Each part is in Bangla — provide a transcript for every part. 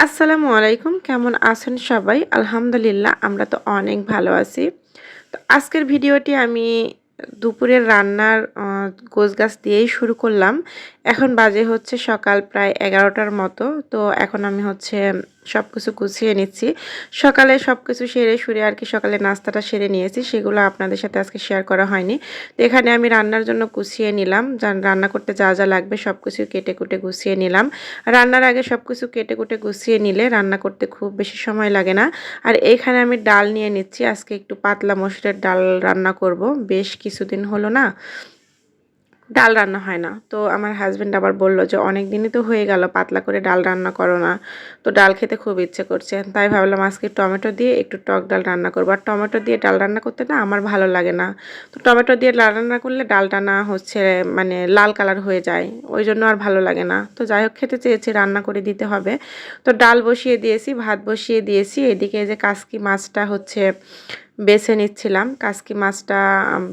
আসসালামু আলাইকুম, কেমন আছেন সবাই? আলহামদুলিল্লাহ, আমরা তো অনেক ভালো আছি। তো আজকের ভিডিওটি আমি দুপুরের রান্নার গোছ গাছ দিয়েই শুরু করলাম। এখন বাজে হচ্ছে সকাল প্রায় এগারোটার মতো। তো এখন আমি হচ্ছে সব কিছু গুছিয়ে নিচ্ছি। সকালে সব কিছু সেরে সুরে আর কি সকালে নাস্তাটা সেরে নিয়েছি। সেগুলো আপনাদের সাথে আজকে শেয়ার করা হয়নি। তো এখানে আমি রান্নার জন্য গুছিয়ে নিলাম। রান্না করতে যা যা লাগবে সব কিছু কেটে কুটে গুছিয়ে নিলাম। রান্নার আগে সব কিছু কেটে কুটে গুছিয়ে নিলে রান্না করতে খুব বেশি সময় লাগে না। আর এইখানে আমি ডাল নিয়ে নিচ্ছি। আজকে একটু পাতলা মসুরের ডাল রান্না করব। বেশ কিছুদিন হলো না। ডাল রান্না হয় না। তো আমার হাজব্যান্ড আবার বলল যে, অনেক দিনই তো হয়ে গেল, পাতলা করে ডাল রান্না করো না। তো ডাল খেতে খুব ইচ্ছে করছে। তাই ভাবলাম আজকে টমেটো দিয়ে একটু টক ডাল রান্না করব। আর টমেটো দিয়ে ডাল রান্না করতে না আমার ভালো লাগে না। তো টমেটো দিয়ে ডাল রান্না করলে ডালটা না হচ্ছে মানে লাল কালার হয়ে যায়। ওই জন্য আর ভালো লাগে না। তো যাই হোক, খেতে চেয়েছি, রান্না করে দিতে হবে। তো ডাল বসিয়ে দিয়েছি, ভাত বসিয়ে দিয়েছি। এদিকে যে কাসকি মাছটা হচ্ছে বেছে নিচ্ছিলাম। কাসকি মাছটা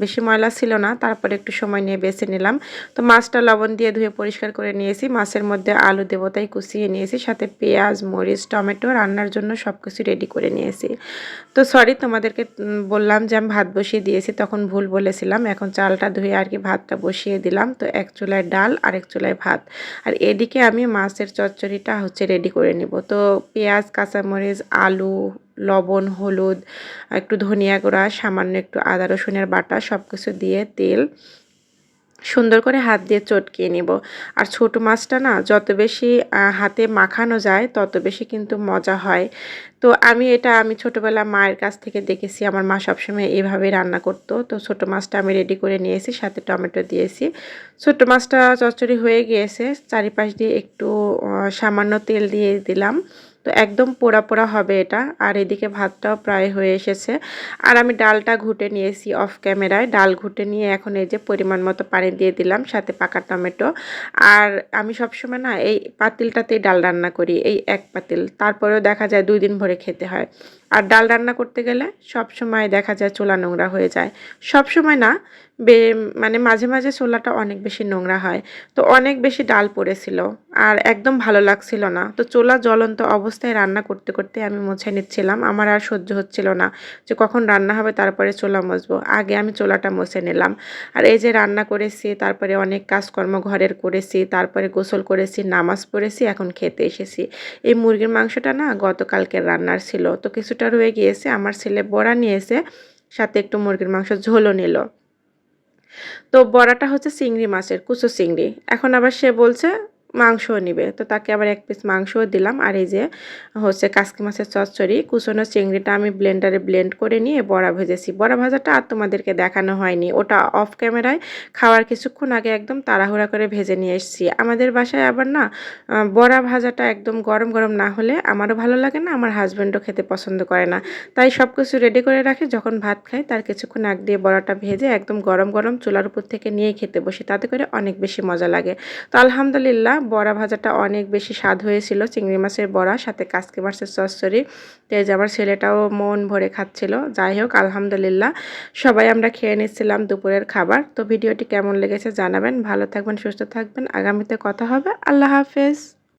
বেশি ময়লা ছিল না, তারপরে একটু সময় নিয়ে বেছে নিলাম। তো মাছটা লবণ দিয়ে ধুয়ে পরিষ্কার করে নিয়েছি। মাছের মধ্যে আলু দেবতাই কুচিয়ে নিয়েছি, সাথে পেঁয়াজ, মরিচ, টমেটো রান্নার জন্য সব কিছু রেডি করে নিয়েছি। তো সরি তোমাদেরকে বললাম যে আমি ভাত বসিয়ে দিয়েছি, তখন ভুল বলেছিলাম। এখন চালটা ধুয়ে আর কি ভাতটা বসিয়ে দিলাম। তো এক চুলায় ডাল আর এক চুলায় ভাত। আর এদিকে আমি মাছের চচ্চড়িটা হচ্ছে রেডি করে নিব। তো পেঁয়াজ, কাঁচামরিচ, আলু লবণ, হলুদ, একটু ধনিয়া গুঁড়া, সামান্য একটু আদা, রসুনের বাটা সব কিছু দিয়ে তেল সুন্দর করে হাত দিয়ে চটকিয়ে নিব। আর ছোট মাছটা না, যত বেশি হাতে মাখানো যায়, তত বেশি কিন্তু মজা হয়। তো আমি এটা আমি ছোটোবেলা মায়ের কাছ থেকে দেখেছি, আমার মা সবসময় এইভাবে রান্না করতো। তো ছোট মাছটা আমি রেডি করে নিয়েছি, সাথে টমেটো দিয়েছি। ছোট মাছটা চচ্চড়ি হয়ে গিয়েছে, চারিপাশ দিয়ে একটু সামান্য তেল দিয়ে দিলাম। তো একদম পোড়া পোড়া হবে এটা। আর এদিকে ভাতটাও প্রায় হয়ে এসেছে। আর আমি ডালটা ঘুটে নিয়েছি অফ ক্যামেরায় ডাল ঘুটে নিয়ে এখন এই যে পরিমাণ মতো পানি দিয়ে দিলাম, সাথে পাকা টমেটো। আর আমি সবসময় না এই পাতিলটাতেই ডাল রান্না করি, এই এক পাতিল। তারপরেও দেখা যায় দুই দিন ভরে খেতে হয়। আর ডাল রান্না করতে গেলে সব সময় দেখা যায় চোলা নোংরা হয়ে যায়। সব সময় না, বে মানে মাঝে মাঝে চোলাটা অনেক বেশি নোংরা হয়। তো অনেক বেশি ডাল পড়েছিল। আর একদম ভালো লাগছিল না। তো চোলা জ্বলন্ত অবস্থায় রান্না করতে করতে আমি মুছে নিচ্ছিলাম। আমার আর সহ্য হচ্ছিল না যে কখন রান্না হবে, তারপরে চোলা মুছবো। আগে আমি চোলাটা মুছে নিলাম। আর এই যে রান্না করেছি, তারপরে অনেক কাজকর্ম ঘরের করেছি, তারপরে গোসল করেছি, নামাজ পড়েছি, এখন খেতে এসেছি। এই মুরগির মাংসটা না গতকালকের রান্নার ছিল। তো কিছুটা রয়ে গিয়েছে, আমার ছেলে বড়া নিয়েছে, সাথে একটু মুরগির মাংস ঝোলও নিল। তো বড়াটা হচ্ছে চিংড়ি মাছের, কুচো চিংড়ি। এখন আবার সে বলছে মাংসও নিবে। তো তাকে আবার এক পিস মাংসও দিলাম। আর এই যে হচ্ছে কাসকি মাছের চচ্চড়ি কুচনো চিংড়িটা আমি ব্লেন্ডারে ব্লেন্ড করে নিয়ে বড়া ভেজেছি। বড়া ভাজাটা আর তোমাদেরকে দেখানো হয়নি। ওটা অফ ক্যামেরায় খাওয়ার কিছুক্ষণ আগে একদম তাড়াহুড়া করে ভেজে নিয়ে এসেছি। আমাদের বাসায় আবার না বড়া ভাজাটা একদম গরম গরম না হলে আমারও ভালো লাগে না, আমার হাজব্যান্ডও খেতে পছন্দ করে না। তাই সব কিছু রেডি করে রাখি, যখন ভাত খাই তার কিছুক্ষণ আগ দিয়ে বড়াটা ভেজে একদম গরম গরম চুলার উপর থেকে নিয়ে খেতে বসি। তাতে করে অনেক বেশি মজা লাগে। তো আলহামদুলিল্লাহ বড়া ভাজাটা অনেক বেশি স্বাদ হয়েছিল। চিংড়ি মাছের বড়া, সাথে কাসকি মাছের চচ্চড়ি তেজ আমার ছেলেটাও মন ভরে খাচ্ছিল। যাই হোক, আলহামদুলিল্লাহ, সবাই আমরা খেয়ে নিচ্ছিলাম দুপুরের খাবার। তো ভিডিওটি কেমন লেগেছে জানাবেন। ভালো থাকবেন, সুস্থ থাকবেন। আগামীতে কথা হবে। আল্লাহ হাফেজ।